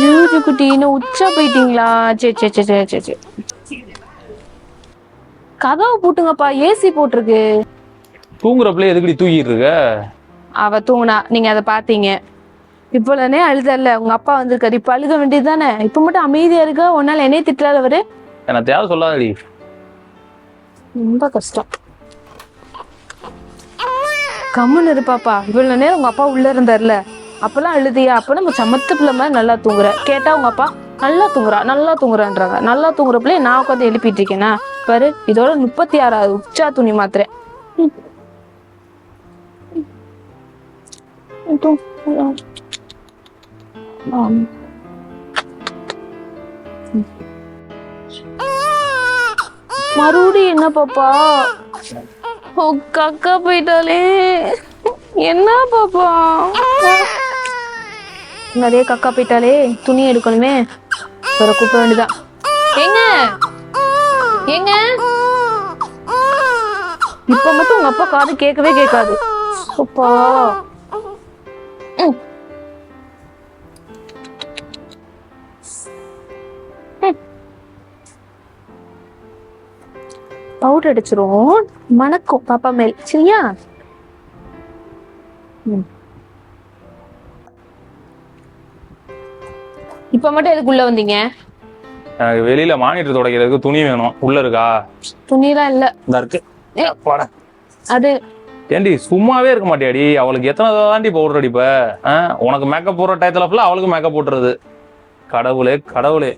ஜூஜு குட்டி இன்னும் உச்சா போயிட்டீங்களா? சரி சரி சரி சரி சரி சரி கதவை பூட்டுங்கப்பா ஏசி போட்டிருக்கு. தூங்குறப்பல எதுக்கடி தூங்கிட்டு இருக்க? அவ தூங்குனா நீங்க அதை பாத்தீங்க இப்போலனே அழுதல்ல உங்க அப்பா வந்திருக்காரு. இப்ப அழுக வேண்டியது தானே இப்ப மட்டும் அமைதியா இருக்க உன்னால என்னைய திட்டுறாரு அவரு எனக்கு தேவை சொல்லாதடி. ரொம்ப கஷ்டம். கம்முன்னு இருப்பாப்பா. இவ்வளவு நேரம் உங்க அப்பா உள்ள இருந்தார்ல. அப்பெல்லாம் அழுதியா அப்ப நம்ம சமத்து பிள்ளை மாதிரி நல்லா தூங்குற. கேட்டா உங்க அப்பா நல்லா தூங்குறா நல்லா தூங்குறான்றாங்க. நல்லா தூங்குற பிள்ளைய நான் உட்காந்து எழுப்பிட்டு இருக்கேனா பாரு இதோட முப்பத்தி ஆறாவது உச்சா துணி மாத்திரை மறுபடியும் என்ன பாப்பா? அக்கா போயிட்டாலே. என்ன பாப்பா? நிறைய கக்கா போயிட்டாலே துணி எடுக்கணுமே. வர கூப்பிட வேண்டியதான் ஏங்க? ஏங்க? இப்ப மட்டும் உங்க அப்பா காது கேட்கவே கேட்காது. அப்பா. பவுடர் அடிச்சிரும். மணக்கும் பாப்பா மேல். சரியா? ம். இப்ப மட்டும் எதுக்குள்ள வந்தீங்க? எனக்கு வெளியில மானிட்டர் துடைக்கிறதுக்கு துணி வேணும். உள்ள இருக்கா? துணிலாம் இல்ல. இந்த இருக்கு. அது ஏண்டி சும்மாவே இருக்க மாட்டியாடி? அவளுக்கு எத்தனை தாண்டி பவுடர் அடிப்ப? உனக்கு மேக்கப் போடுற டயத்துல ஃபுல்லா அவளுக்கு மேக்கப் போட்டுறது. கடவுளே கடவுளே.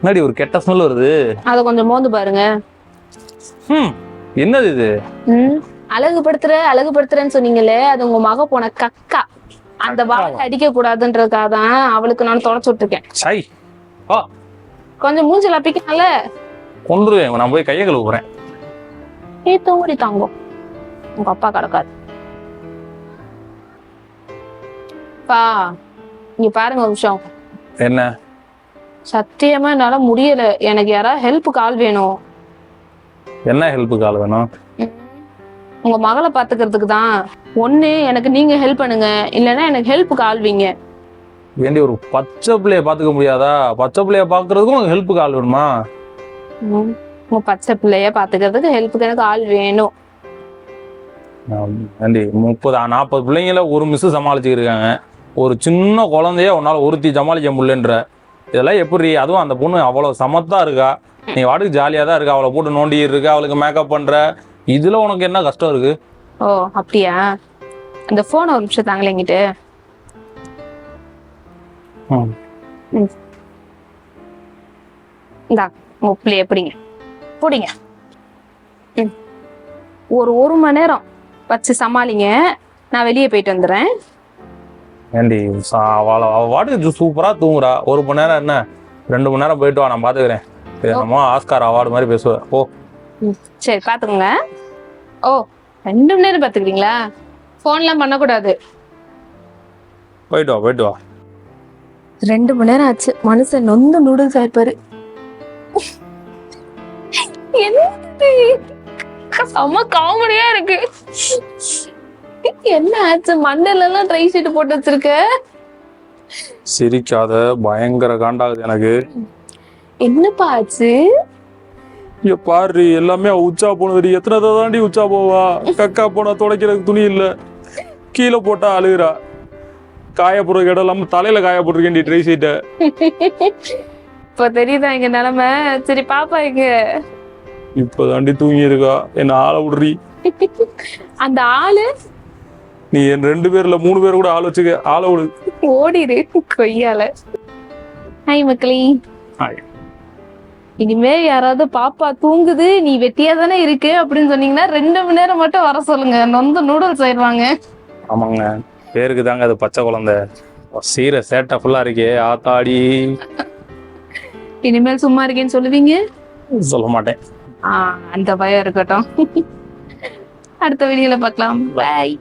என்னடி ஒரு கெட்ட ஸ்மெல் வருது? அத கொஞ்சம் மோந்து பாருங்க. ம் என்னது இது? அழகுபடுத்துற அழகுபடுத்துறேன்னு சொன்னீங்களே அது உங்க மக போன கக்கா. அந்த வாழை அடிக்க கூடாதுன்றதுக்காக தான் அவளுக்கு நான் தொடச்சு விட்டுருக்கேன். சை ஆ கொஞ்சம் மூஞ்சில பிக்கனால? கொன்றுவேன் நான் போய் கையை கழுவுறேன் ஏ தூங்குடி தாங்கும் உங்க அப்பா கிடக்காது பா இங்க பாருங்க ஒரு நிமிஷம். என்ன? சத்தியமா என்னால முடியல. எனக்கு யாராவது ஹெல்ப் கால் வேணும். என்ன ஹெல்ப் கால் வேணும். உங்க மகளை பாத்துக்கிறதுக்கு தான் ஒண்ணு எனக்கு நீங்க ஹெல்ப் பண்ணுங்க. இல்லைன்னா எனக்கு ஹெல்ப் கால்வீங்க. வேண்டி ஒரு பச்சை பிள்ளைய பாத்துக்க முடியாதா? பச்சை பிள்ளைய பாக்குறதுக்கும் உனக்கு ஹெல்ப் கால் வேணுமா? ம். உங்க பச்சை பிள்ளைய பாத்துக்கிறதுக்கு ஹெல்ப்புக்கு எனக்கு ஆள் வேணும். ஏண்டி முப்பது நாற்பது பிள்ளைங்கள ஒரு மிஸ் சமாளிச்சுக்கிருக்காங்க ஒரு சின்ன குழந்தைய உன்னால ஒருத்தி சமாளிக்க முடியலன்ற. இதெல்லாம் எப்படி? அதுவும் அந்த பொண்ணு அவ்வளவு சமத்தா இருக்கா? நீ வாட்டுக்கு ஜாலியா தான் இருக்கா? அவளை போட்டு நோண்டி இருக்க? அவளுக்கு மேக்கப் பண்ற? இதுல உனக்கு என்ன கஷ்டம் இருக்கு? ஓ அப்படியா? அந்த போன் ஒரு நிமிஷம் தாங்களே எங்கிட்டு. இந்தா உங்க பிள்ளைய பிடிங்க. பிடிங்க. ம். ஒரு ஒரு மணி நேரம் வச்சு சமாளிங்க. நான் வெளியே போயிட்டு வந்துடுறேன். ஏண்டி அவள அவ வாட்டுக்கு சூப்பரா தூங்குறா. ஒரு மணி நேரம் என்ன? ரெண்டு மணி நேரம் போயிட்டு வா நான் பாத்துக்கிறேன். இது என்னமோ ஆஸ்கார் அவார்டு மாதிரி பேசுவேன் ஓ சரி பாத்துக்கோங்க. ஓ ரெண்டு மணி நேரம் பாத்துக்கிறீங்களா போன்லாம் பண்ணக்கூடாது. போயிட்டு வா போயிட்டு வா. ரெண்டு மணி நேரம் ஆச்சு. மனுஷன் நொந்து நூடுல்ஸ் ஆயிருப்பாரு என்னது செம்ம காமெடியா இருக்கு. என்ன ஆச்சு? மண்டல எல்லாம் ட்ரை ஷீட் போட்டு வச்சிருக்க? சிரிக்காத பயங்கர காண்டாகுது எனக்கு. என்னப்பா ஆச்சு? இங்க பாரு எல்லாமே உச்சா போனது எத்தனை தாண்டி உச்சா போவா? கக்கா போனா துடைக்கிறதுக்கு துணி இல்ல. கீழே போட்டா அழுகுறா. காய போடுறதுக்கு இடம் இல்லாம தலையில காய போட்டிருக்கேன் ட்ரை சீட்டை இப்ப தெரியுதா எங்க நிலைமை? சரி பாப்பா எங்க இப்ப தாண்டி தூங்கி இருக்கா என்ன ஆள விடுறி? அந்த ஆளு? நீ என் ரெண்டு பேர்ல மூணு பேர் கூட ஆள் வச்சுக்க. ஆள விடு. ஓடிடு கொய்யால. ஹாய் மக்களே. ஹாய். இனிமே யாராவது பாப்பா தூங்குது நீ வெட்டியா தானே இருக்கு அப்படின்னு சொன்னீங்கன்னா ரெண்டு மணி நேரம் மட்டும் வர சொல்லுங்க. நொந்து நூடுல்ஸ் ஆயிடுவாங்க. ஆமாங்க. பேருக்கு தாங்க அது பச்சை குழந்தை. சீர சேட்டை ஃபுல்லா இருக்கே ஆத்தாடி. இனிமேல் சும்மா இருக்கேன்னு சொல்லுவீங்க? சொல்ல மாட்டேன். அந்த பயம் இருக்கட்டும். அடுத்த வீடியோல பார்க்கலாம். பாய்